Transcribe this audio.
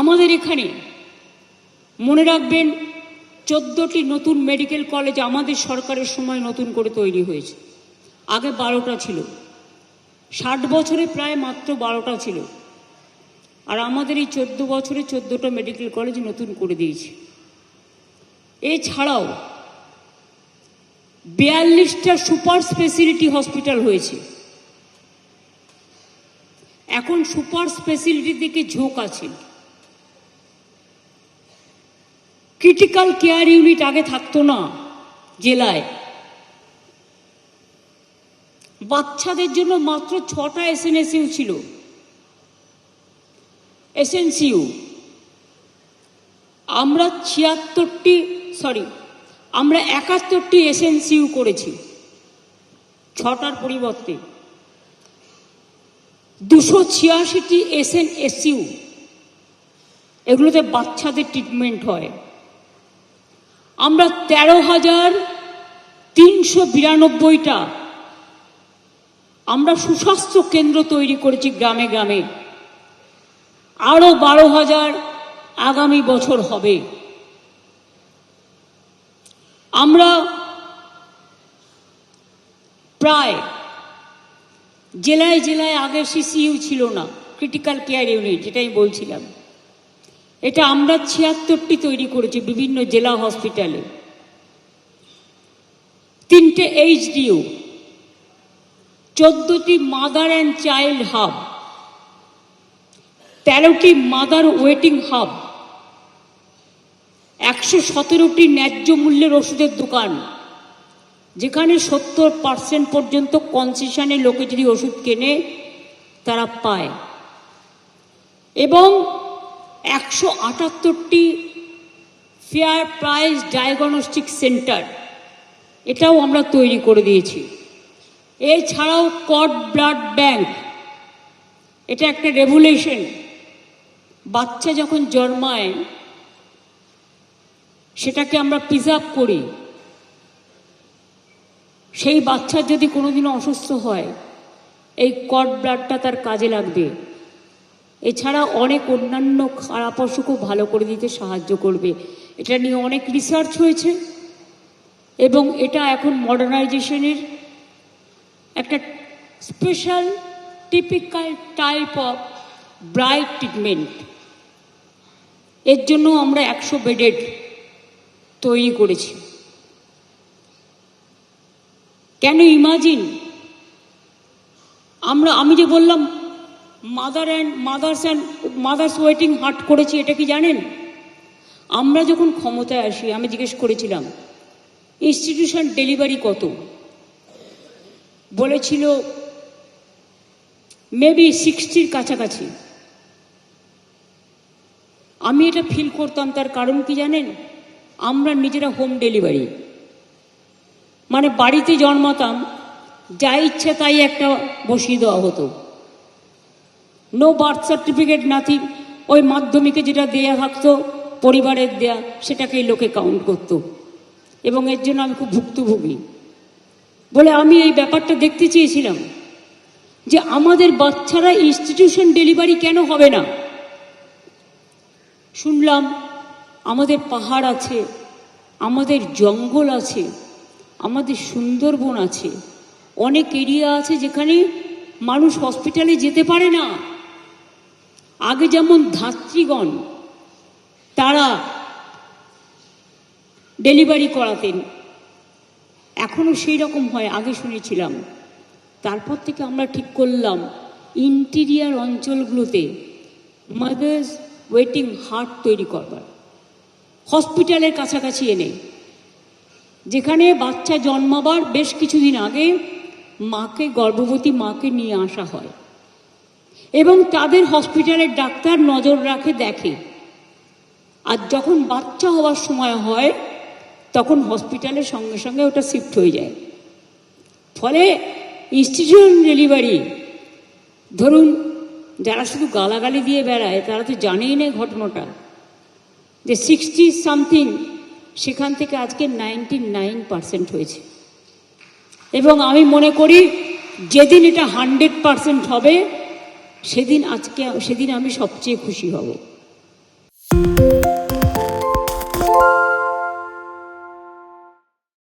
আমাদের এখানে মনে রাখবেন, চোদ্দটি নতুন মেডিকেল কলেজ আমাদের সরকারের সময় নতুন করে তৈরি হয়েছে। আগে বারোটা ছিল। ষাট বছরে প্রায় মাত্র বারোটা ছিল। আর আমাদের এই চোদ্দ বছরে চোদ্দটা মেডিকেল কলেজ নতুন করে দিয়েছে। এছাড়াও বিয়াল্লিশটা সুপার স্পেশালিটি হসপিটাল হয়েছে। এখন সুপার স্পেশালিটির দিকে ঝোঁক আছে। ক্রিটিক্যাল কেয়ার ইউনিট আগে থাকতো না জেলায়। বাচ্চাদের জন্য মাত্র ছটা এসএনএসইউ ছিল। এসএনসিইউ আমরা ছিয়াত্তরটি সরি আমরা একাত্তরটি এসএনসিইউ করেছি ছটার পরিবর্তে। দুশো ছিয়াশিটি এসএন এসইউ এগুলোতে বাচ্চাদের ট্রিটমেন্ট হয়। আমরা তেরো হাজার তিনশো বিরানব্বইটা আমরা সুস্বাস্থ্য কেন্দ্র তৈরি করেছি গ্রামে গ্রামে। আরও বারো হাজার আগামী বছর হবে। আমরা প্রায় জেলায় জেলায় আগে সিসিইউ ছিল না ক্রিটিক্যাল কেয়ার ইউনিট যেটা আমি বলছিলাম। এটা আমরা ছিয়াত্তরটি তৈরি করেছি বিভিন্ন জেলা হসপিটালে। তিনটে এইচডিও, চোদ্দটি মাদার অ্যান্ড চাইল্ড হাব, তেরোটি মাদার ওয়েটিং হাব, একশো সতেরোটি ন্যায্য মূল্যের ওষুধের দোকান, যেখানে সত্তর পার্সেন্ট পর্যন্ত কনসেশনে লোকে যদি ওষুধ কেনে, তারা পায়। এবং একশো আটাত্তরটি ফেয়ার প্রাইস ডায়াগনস্টিক সেন্টার এটাও আমরা তৈরি করে দিয়েছি। এছাড়াও কড ব্লাড ব্যাংক এটা একটা রেভুলেশন বাচ্চা যখন জন্মায়, সেটাকে আমরা প্রিজার্ভ করি। সেই বাচ্চার যদি কোনোদিনও অসুস্থ হয়, এই কড ব্লাডটা তার কাজে লাগবে। এছাড়া অনেক অন্যান্য খারাপ অসুখও ভালো করে দিতে সাহায্য করবে। এটা নিয়ে অনেক রিসার্চ হয়েছে এবং এটা এখন মডার্নাইজেশনের একটা special typical type of bright treatment এর জন্য আমরা একশো বেডেড তৈরি করেছি। কেন ইমাজিন আমরা, আমি যে বললাম mother and mothers and mothers waiting heart করেছি, এটা কি জানেন? আমরা যখন ক্ষমতায় আসি, আমি জিজ্ঞেস করেছিলাম ইনস্টিটিউশন ডেলিভারি কত? বলেছিল মেবি সিক্সটির কাছাকাছি। আমি এটা ফিল করতাম, তার কারণ কি জানেন? আমরা নিজেরা হোম ডেলিভারি মানে বাড়িতে জন্মাতাম, যা ইচ্ছে তাই একটা বসিয়ে দেওয়া হতো। নো বার্থ সার্টিফিকেট নাথিং ওই মাধ্যমিকে যেটা দেয়া থাকতো, পরিবারের দেয়া, সেটাকেই লোকে কাউন্ট করত। এবং এর জন্য আমি খুব ভুক্তভোগী। বলে আমি এই ব্যাপারটা দেখতে চেয়েছিলাম যে আমাদের বাচ্চারা ইনস্টিটিউশন ডেলিভারি কেন হবে না? শুনলাম, আমাদের পাহাড় আছে, আমাদের জঙ্গল আছে, আমাদের সুন্দরবন আছে, অনেক এরিয়া আছে যেখানে মানুষ হসপিটালে যেতে পারে না। আগে যেমন ধাত্রীগণ, তারা ডেলিভারি করাতেন এখনও সেই রকম হয়, আগে শুনেছিলাম। তারপর থেকে আমরা ঠিক করলাম, ইন্টিরিয়ার অঞ্চলগুলোতে মাদার্স ওয়েটিং হার্ট তৈরি করবার। হসপিটালের কাছাকাছি এনে, যেখানে বাচ্চা জন্মাবার বেশ কিছুদিন আগে মাকে, গর্ভবতী মাকে নিয়ে আসা হয়। এবং তাদের হসপিটালের ডাক্তার নজর রাখে, দেখে। আর যখন বাচ্চা হওয়ার সময় হয়, তখন হসপিটালের সঙ্গে সঙ্গে ওটা শিফট হয়ে যায়। ফলে ইনস্টিটিউশন ডেলিভারি, ধরুন, যারা শুধু গালাগালি দিয়ে বেড়ায়, তারা তো জানেই না ঘটনাটা। যে সিক্সটি সামথিং, সেখান থেকে আজকে নাইনটি নাইন পার্সেন্ট হয়েছে। এবং আমি মনে করি, যেদিন এটা হান্ড্রেড পার্সেন্ট হবে সেদিন আজকে সেদিন আমি সবচেয়ে খুশি হব।